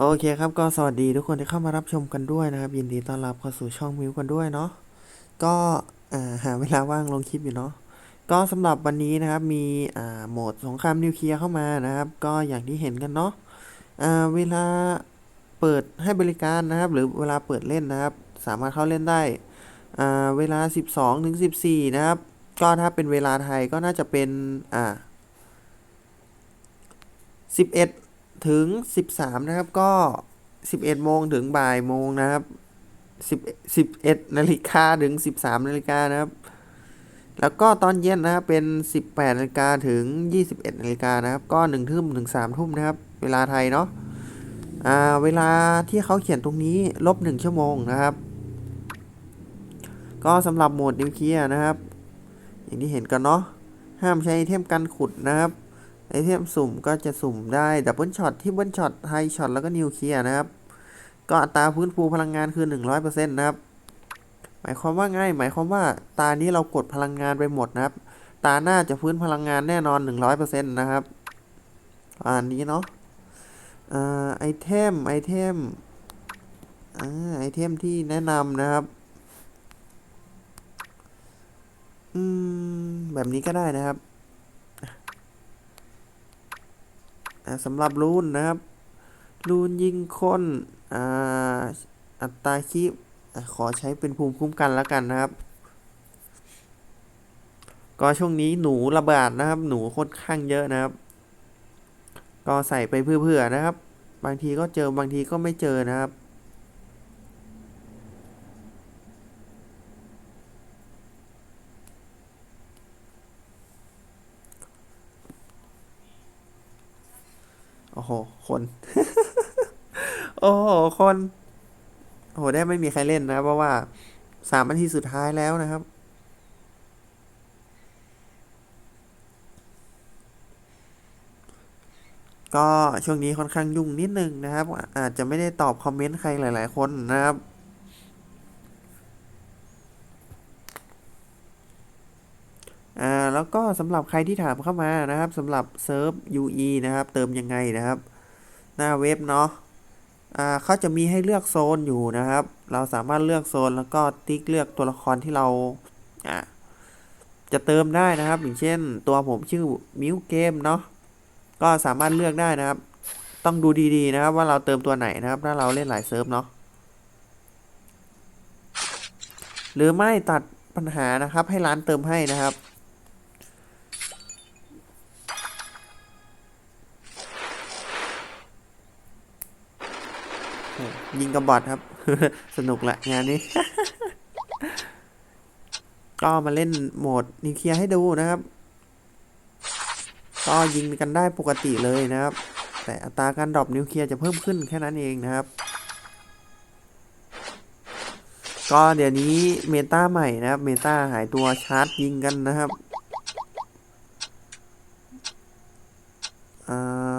โอเคครับก็สวัสดีทุกคนที่เข้ามารับชมกันด้วยนะครับ ยินดีต้อนรับเข้าสู่ช่องมิวกันด้วยเนาะก็อ่าหาเวลาว่างลงคลิปอยู่เนาะก็สำหรับวันนี้นะครับมีอ่าโหมดสงครามนิวเคลียร์เข้ามานะครับ ก็อย่างที่เห็นกันเนาะอ่าเวลาเปิดให้บริการนะครับ หรือเวลาเปิดเล่นนะครับ สามารถเข้าเล่นได้อ่าเวลา 12ถึง14 นะครับ ก็ถ้าเป็นเวลาไทยก็น่าจะเป็นอ่า11 ถึง 13 นะครับ ก็ 11 โมงถึงบ่ายโมงนะครับ10 11นาฬิกาถึง 13นาฬิกานะครับ แล้วก็ตอนเย็นนะครับเป็น 18นาฬิกาถึง 21นาฬิกานะครับ ก็1ทุ่มถึง3ทุ่มนะครับ เวลาไทยเนาะอ่าเวลาที่เขาเขียนตรงนี้ลบ 1 ชั่วโมงนะครับ ก็สำหรับโหมดนิวเคลียร์นะครับ อย่างที่เห็นกันเนาะห้ามใช้เทมกันขุดนะครับ ไอเทมสุ่มก็จะสุ่มได้ดับเบิลช็อตที่เบิลช็อตไฮช็อตแล้วก็นิวเคลียร์นะครับ ก็อัตราพื้นฟูพลังงานคือ 100%นะครับ หมายความว่าไงหมายความว่าตานี้เรากดพลังงานไปหมดนะครับ ตาหน้าจะพื้นพลังงานแน่นอน 100%นะครับอันนี้เนาะอ่าไอเทมไอเทมอ่าไอเทมที่แนะนำนะครับอืมแบบนี้ก็ได้นะครับ อ่า สำหรับรูนนะครับรูนยิงคนอ่าอัตราคีบขอใช้เป็นภูมิคุ้มกันแล้วกันนะครับ ก็ช่วงนี้หนูระบาดนะครับ หนูค่อนข้างเยอะนะครับ ก็ใส่ไปเพื่อๆนะครับ บางทีก็เจอบางทีก็ไม่เจอนะครับ อ้โห คน โอ้โห คน โอ้โห ได้ไม่มีใครเล่นนะเพราะว่าสามนาทีสุดท้ายแล้วนะครับ ก็ช่วงนี้ค่อนข้างยุ่งนิดนึงนะครับ อาจจะไม่ได้ตอบคอมเมนต์ใครหลาย ๆ คนนะครับ อ่า แล้วก็สำหรับใครที่ถามเข้ามานะครับสำหรับเซิร์ฟ UE นะครับ เติมยังไงนะครับ หน้าเว็บเนาะอ่าเขาจะมีให้เลือกโซนอยู่นะครับ เราสามารถเลือกโซนแล้วก็ติ๊กเลือกตัวละครที่เราอ่าจะเติมได้นะครับ อย่างเช่น ตัวผมชื่อมิวเกมเนาะก็สามารถเลือกได้นะครับ ต้องดูดีๆนะครับว่าเราเติมตัวไหนนะครับ ถ้าเราเล่นหลายเซิร์ฟเนาะหรือไม่ตัดปัญหานะครับ ให้ร้านเติมให้นะครับ ยิงกับบอทครับ สนุกละงานนี้ ก็มาเล่นโหมดนิวเคลียร์ให้ดูนะครับ ก็ยิงกันได้ปกติเลยนะครับ แต่อัตราการดรอปนิวเคลียร์จะเพิ่มขึ้นแค่นั้นเองนะครับ ก็เดี๋ยวนี้เมตาใหม่นะครับ เมตาหายตัวชาร์จยิงกันนะครับอ่า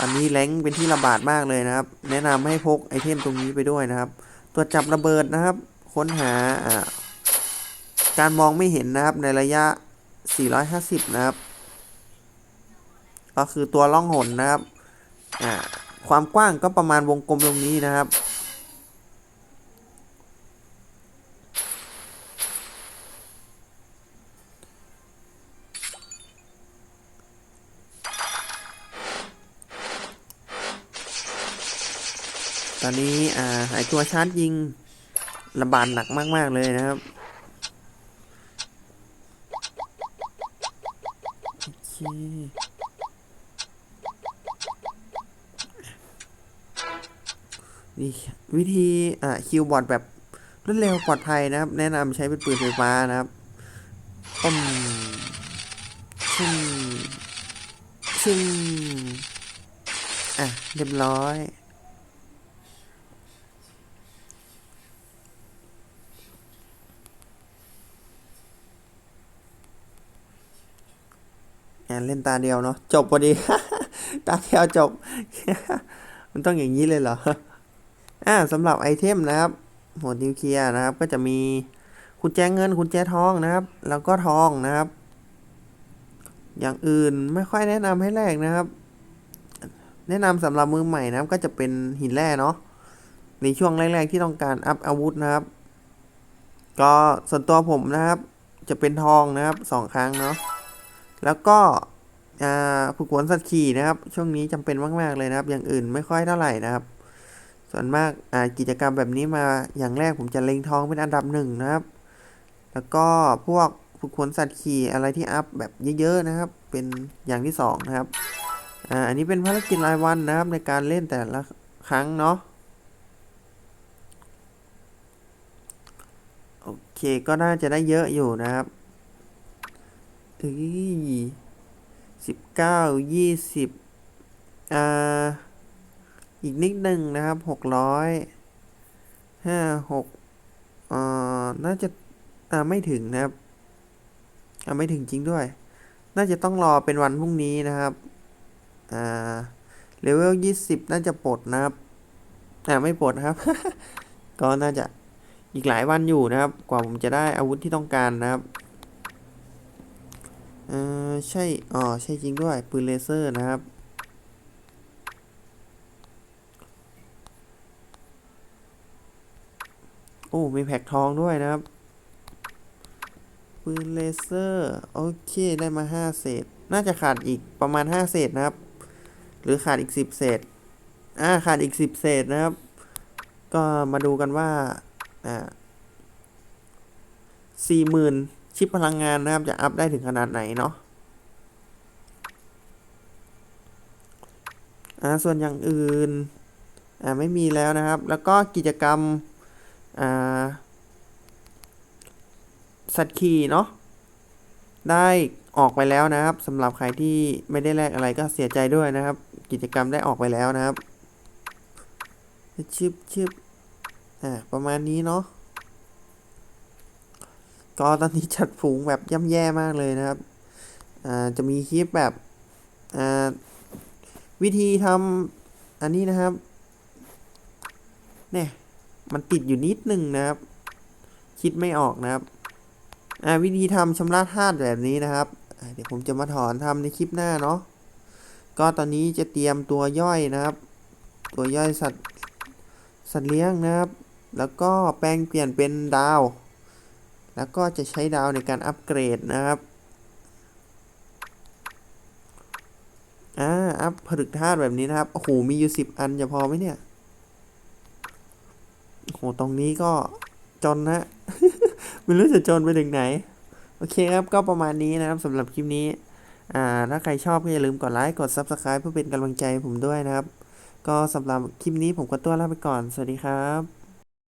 อันนี้แรงเป็นที่ระบาดมากเลยนะครับ แนะนำให้พกไอเทมตรงนี้ไปด้วยนะครับตัวจับระเบิดนะครับ ค้นหาการมองไม่เห็นนะครับในระยะ 450 นะครับ ก็คือตัวล่องหนนะครับ ความกว้างก็ประมาณวงกลมตรงนี้นะครับ อนนี้อ่าหายตัวชาร์จยิงระบาดหนักมาก ๆ เลยนะครับโอเคนี่วิธีอ่าคิวบอร์ดแบบรวดเร็วปลอดภัยนะครับ แนะนำใช้เป็นปืนไฟฟ้านะครับอืมชึ่งชึ่งอะ เรียบร้อย เล่นตาเดียวเนาะจบพอดี ตาเดียวจบ มันต้องอย่างนี้เลยเหรออ่าสำหรับไอเทมนะครับโหมดนิวเคลียร์นะครับ ก็จะมีกุญแจเงินกุญแจทองนะครับ แล้วก็ทองนะครับ อย่างอื่นไม่ค่อยแนะนำให้แลกนะครับ แนะนำสำหรับมือใหม่นะครับ ก็จะเป็นหินแร่เนาะในช่วงแรกๆที่ต้องการอัพอาวุธนะครับ ก็ส่วนตัวผมนะครับ จะเป็นทองนะครับสองครั้งเนาะ แล้วก็อ่าฝึกฝนสัตว์ขี่นะครับ ช่วงนี้จำเป็นมาก ๆ เลยนะครับ อย่างอื่นไม่ค่อยเท่าไหร่นะครับ ส่วนมากกิจกรรมแบบนี้มาอย่างแรกผมจะเล็งทองเป็นอันดับหนึ่งนะครับ แล้วก็พวกฝึกฝนสัตว์ขี่อะไรที่อัพแบบเยอะ ๆ นะครับ เป็นอย่างที่สองนะครับอ,อันนี้เป็นภารกิจรายวันนะครับในการเล่นแต่ละครั้งเนาะโอเคก็น่าจะได้เยอะอยู่นะครับ เอ้ยสิบเก้ายี่สิบอ่าอีกนิดหนึ่งนะครับหกร้อยห้าหกอ่อน่าจะอ่าไม่ถึงนะครับอ่าไม่ถึงจริงด้วย น่าจะต้องรอเป็นวันพรุ่งนี้นะครับอ่าเลเวลยี่สิบน่าจะปลดนะครับอ่าไม่ปลดครับ ก็น่าจะอีกหลายวันอยู่นะครับ กว่าผมจะได้อาวุธที่ต้องการนะครับ เออใช่ อ๋อ ใช่จริงด้วย ปืนเลเซอร์นะครับ โอ้ มีแพ็กทองด้วยนะครับ ปืนเลเซอร์ โอเค ได้มา 5 เศษ น่าจะขาดอีกประมาณ 5 เศษนะครับ หรือขาดอีก 10 เศษ อ่า ขาดอีก 10 เศษนะครับ ก็มาดูกันว่า อ่าสี่หมื่น ชิปพลังงานนะครับ จะอัพได้ถึงขนาดไหนเนาะอ่าส่วนอย่างอื่นอ่าไม่มีแล้วนะครับ แล้วก็กิจกรรมอ่าสัตว์ขี่เนาะได้ออกไปแล้วนะครับสำหรับใครที่ไม่ได้แลกอะไรก็เสียใจด้วยนะครับ กิจกรรมได้ออกไปแล้วนะครับชิบชิบอ่าประมาณนี้เนาะ ก็ตอนนี้จัดฝูงแบบย่ำแย่มากเลยนะครับอ่าจะมีคลิปแบบอ่าวิธีทำอันนี้นะครับเนี่ยมันติดอยู่นิดนึงนะครับ คิดไม่ออกนะครับอ่าวิธีทำชำระธาตุแบบนี้นะครับเดี๋ยวผมจะมาถอนทำในคลิปหน้าเนาะก็ตอนนี้จะเตรียมตัวย่อยนะครับ ตัวย่อยสัตว์สัตว์เลี้ยงนะครับ แล้วก็แปลงเปลี่ยนเป็นดาว แล้วก็จะใช้ดาวในการอัปเกรดนะครับอ่าอัพผลึกธาตุแบบนี้นะครับ โอ้โห มีอยู่สิบอันจะพอไหมเนี่ย โอ้โห ตรงนี้ก็จนนะ ไม่รู้จะจนไปถึงไหน โอเคครับ ก็ประมาณนี้นะครับสำหรับคลิปนี้ อ่า ถ้าใครชอบก็อย่าลืมกดไลค์ กด Subscribe เพื่อเป็นกำลังใจผมด้วยนะครับ ก็สำหรับคลิปนี้ผมก็ตัวลาไปก่อน สวัสดีครับ